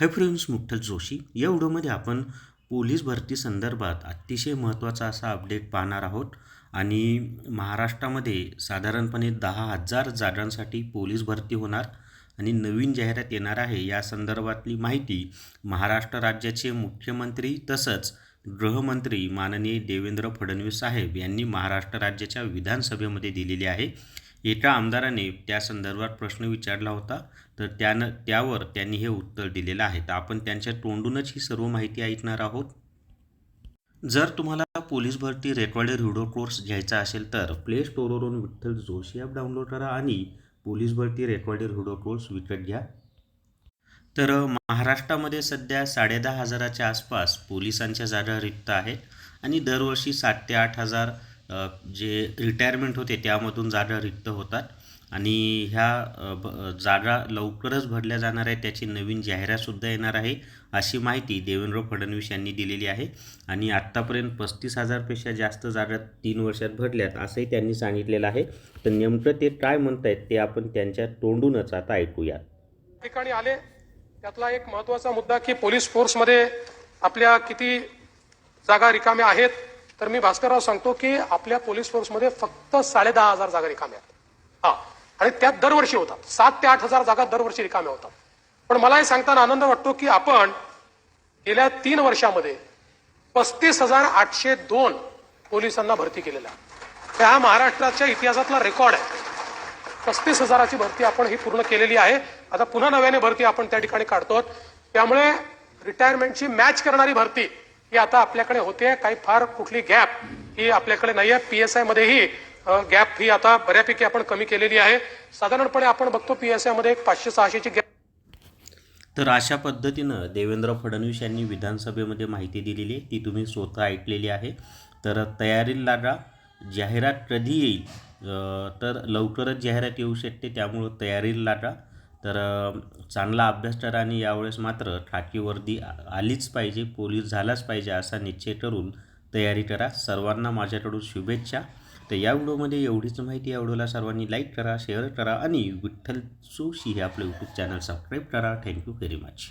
Hi friends मुठ्ठल Joshi या व्हिडिओमध्ये आपण पोलीस भरती संदर्भात अतिशय महत्त्वाचा असा अपडेट पाहणार आहोत. आणि महाराष्ट्रामध्ये साधारणपणे दहा हजार जागांसाठी पोलीस भरती होणार आणि नवीन जाहिरात येणार आहे. या संदर्भातली माहिती महाराष्ट्र राज्याचे मुख्यमंत्री तसंच गृहमंत्री माननीय देवेंद्र फडणवीस साहेब यांनी महाराष्ट्र राज्याच्या विधानसभेमध्ये दिलेली आहे. एका आमदाराने त्या संदर्भात प्रश्न विचारला होता. तर त्यानं त्यावर त्यांनी हे उत्तर दिलेलं आहे. तर आपण त्यांच्या तोंडूनच ही सर्व माहिती ऐकणार आहोत. जर तुम्हाला पोलीस भरती रेकॉर्डेड व्हिडिओ कोर्स घ्यायचा असेल तर प्ले स्टोरवरून विठ्ठल जोशी ॲप डाउनलोड करा आणि पोलीस भरती रेकॉर्डेड व्हिडिओ कोर्स विकत घ्या. तर महाराष्ट्रामध्ये सध्या साडेदहा हजाराच्या आसपास पोलिसांच्या जागा रिक्त आहेत आणि दरवर्षी सात ते आठ हजार जे रिटायरमेंट होते त्यामधून जागा रिक्त होतात. आणि ह्या ब- जागा लवकरच भरल्या जाणार आहे त्याची नवीन जाहिरातसुद्धा येणार आहे अशी माहिती देवेंद्र फडणवीस यांनी दिलेली आहे. आणि आत्तापर्यंत पस्तीस हजारपेक्षा जास्त जागा तीन वर्षात भरल्यात असंही त्यांनी सांगितलेलं आहे. तर नेमकं ते काय म्हणत आहेत ते आपण त्यांच्या तोंडूनच आता ऐकूयात. ठिकाणी आले. त्यातला एक महत्त्वाचा मुद्दा की पोलीस फोर्समध्ये आपल्या किती जागा रिकाम्या आहेत तर मी भास्करराव सांगतो की आपल्या पोलीस फोर्समध्ये फक्त साडेदहा हजार जागा रिकाम्या आहेत. हा. आणि त्यात दरवर्षी होतात. सात ते आठ हजार जागा दरवर्षी रिकाम्या होतात. पण मला हे सांगताना आनंद वाटतो की आपण गेल्या तीन वर्षामध्ये पस्तीस हजार आठशे दोन पोलिसांना भरती केलेला हा महाराष्ट्राच्या इतिहासातला रेकॉर्ड आहे. पस्तीस हजाराची भरती आपण ही पूर्ण केलेली आहे. आता पुन्हा नव्याने भरती आपण त्या ठिकाणी काढतो त्यामुळे रिटायरमेंटची मॅच करणारी भरती ही आता आपल्याकडे होते काही फार कुठली गॅप ही आपल्याकडे नाही आहे पी एस आयमध्येही गॅप ही आता बऱ्यापैकी आपण कमी केलेली आहे. साधारणपणे आपण बघतो पी एस आयमध्ये एक पाचशे सहाशेची गॅप तर अशा पद्धतीनं देवेंद्र फडणवीस यांनी विधानसभेमध्ये माहिती दिलेली आहे. ती तुम्ही स्वतः ऐकलेली आहे. तर तयारीला लागा जाहिरात कधी येईल? तर लवकरच जाहिरात येऊ शकते. त्यामुळं तयारीला लागा. तर चांगला अभ्यास करा आणि यावेळेस मात्र खाकी वर्दी आलीच पाहिजे पोलीस झालाच पाहिजे असा निश्चय करून तयारी करा. सर्वांना माझ्याकडून शुभेच्छा. तर या व्हिडिओमध्ये एवढीच माहिती या व्हिडिओला सर्वांनी लाईक करा शेअर करा आणि विठ्ठल जोशी हे आपलं यूट्यूब चॅनल सबस्क्राईब करा. Thank you very much